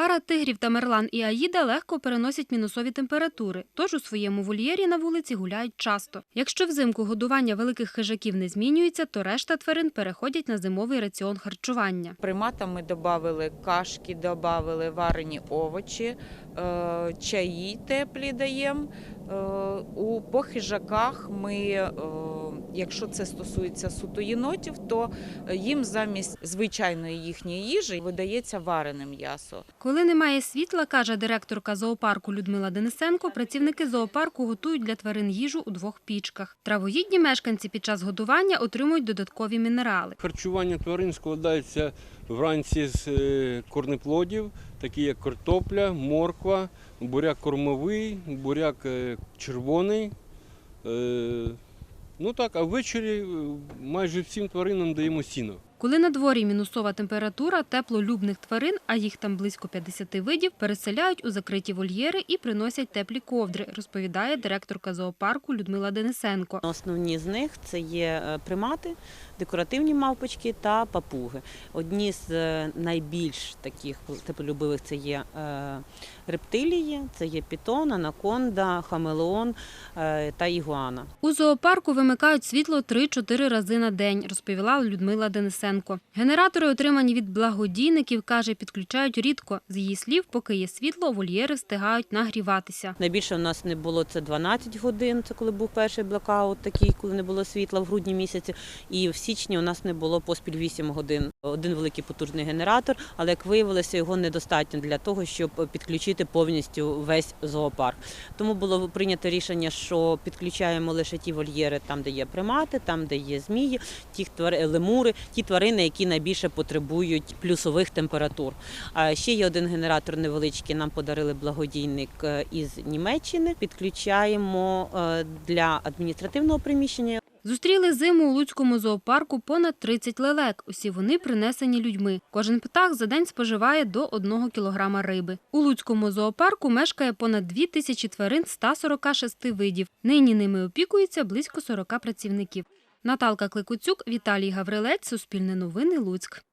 Пара тигрів Тамерлан і Аїда легко переносять мінусові температури, тож у своєму вольєрі на вулиці гуляють часто. Якщо взимку годування великих хижаків не змінюється, то решта тварин переходять на зимовий раціон харчування. Приматам ми додали кашки, додали варені овочі, е, чаї теплі даємо. Е, У по хижаках ми, е, якщо це стосується суто єнотів, то їм замість звичайної їхньої їжі видається варене м'ясо. Коли немає світла, каже директорка зоопарку Людмила Денисенко, працівники зоопарку готують для тварин їжу у двох пічках. Травоїдні мешканці під час годування отримують додаткові мінерали. Харчування тварин складається вранці з е, корнеплодів, такі як картопля, морква, буряк кормовий, буряк е, червоний. Ну так, а ввечері е, майже всім тваринам даємо сіно. Коли на дворі мінусова температура, теплолюбних тварин, а їх там близько 50 видів, переселяють у закриті вольєри і приносять теплі ковдри, розповідає директорка зоопарку Людмила Денисенко. Основні з них це є е, примати, декоративні мавпочки та папуги. Одні з е, найбільш таких теплолюбивих це є е, рептилії, це є пітон, анаконда, хамелеон та ігуана. У зоопарку вимикають світло 3-4 рази на день, розповіла Людмила Денисенко. Генератори, отримані від благодійників, каже, підключають рідко. З її слів, поки є світло, вольєри встигають нагріватися. Найбільше у нас не було це 12 годин, це коли був перший блокаут, такий, коли не було світла в грудні місяці. І в січні у нас не було поспіль 8 годин. Один великий потужний генератор, але як виявилося, його недостатньо для того, щоб підключити повністю весь зоопарк. Тому було прийнято рішення, що підключаємо лише ті вольєри, там, де є примати, там, де є змії, ті лемури, ті тварини, які найбільше потребують плюсових температур. А ще є один генератор невеличкий. Нам подарили благодійник е, із Німеччини. Підключаємо е, для адміністративного приміщення. Зустріли зиму у Луцькому зоопарку понад 30 лелек. Усі вони принесені людьми. Кожен птах за день споживає до 1 кілограма риби. У Луцькому зоопарку мешкає понад 2 тисячі тварин 146 видів. Нині ними опікується близько 40 працівників. Наталка Кликуцюк, Віталій Гаврилець, Суспільне новини, Луцьк.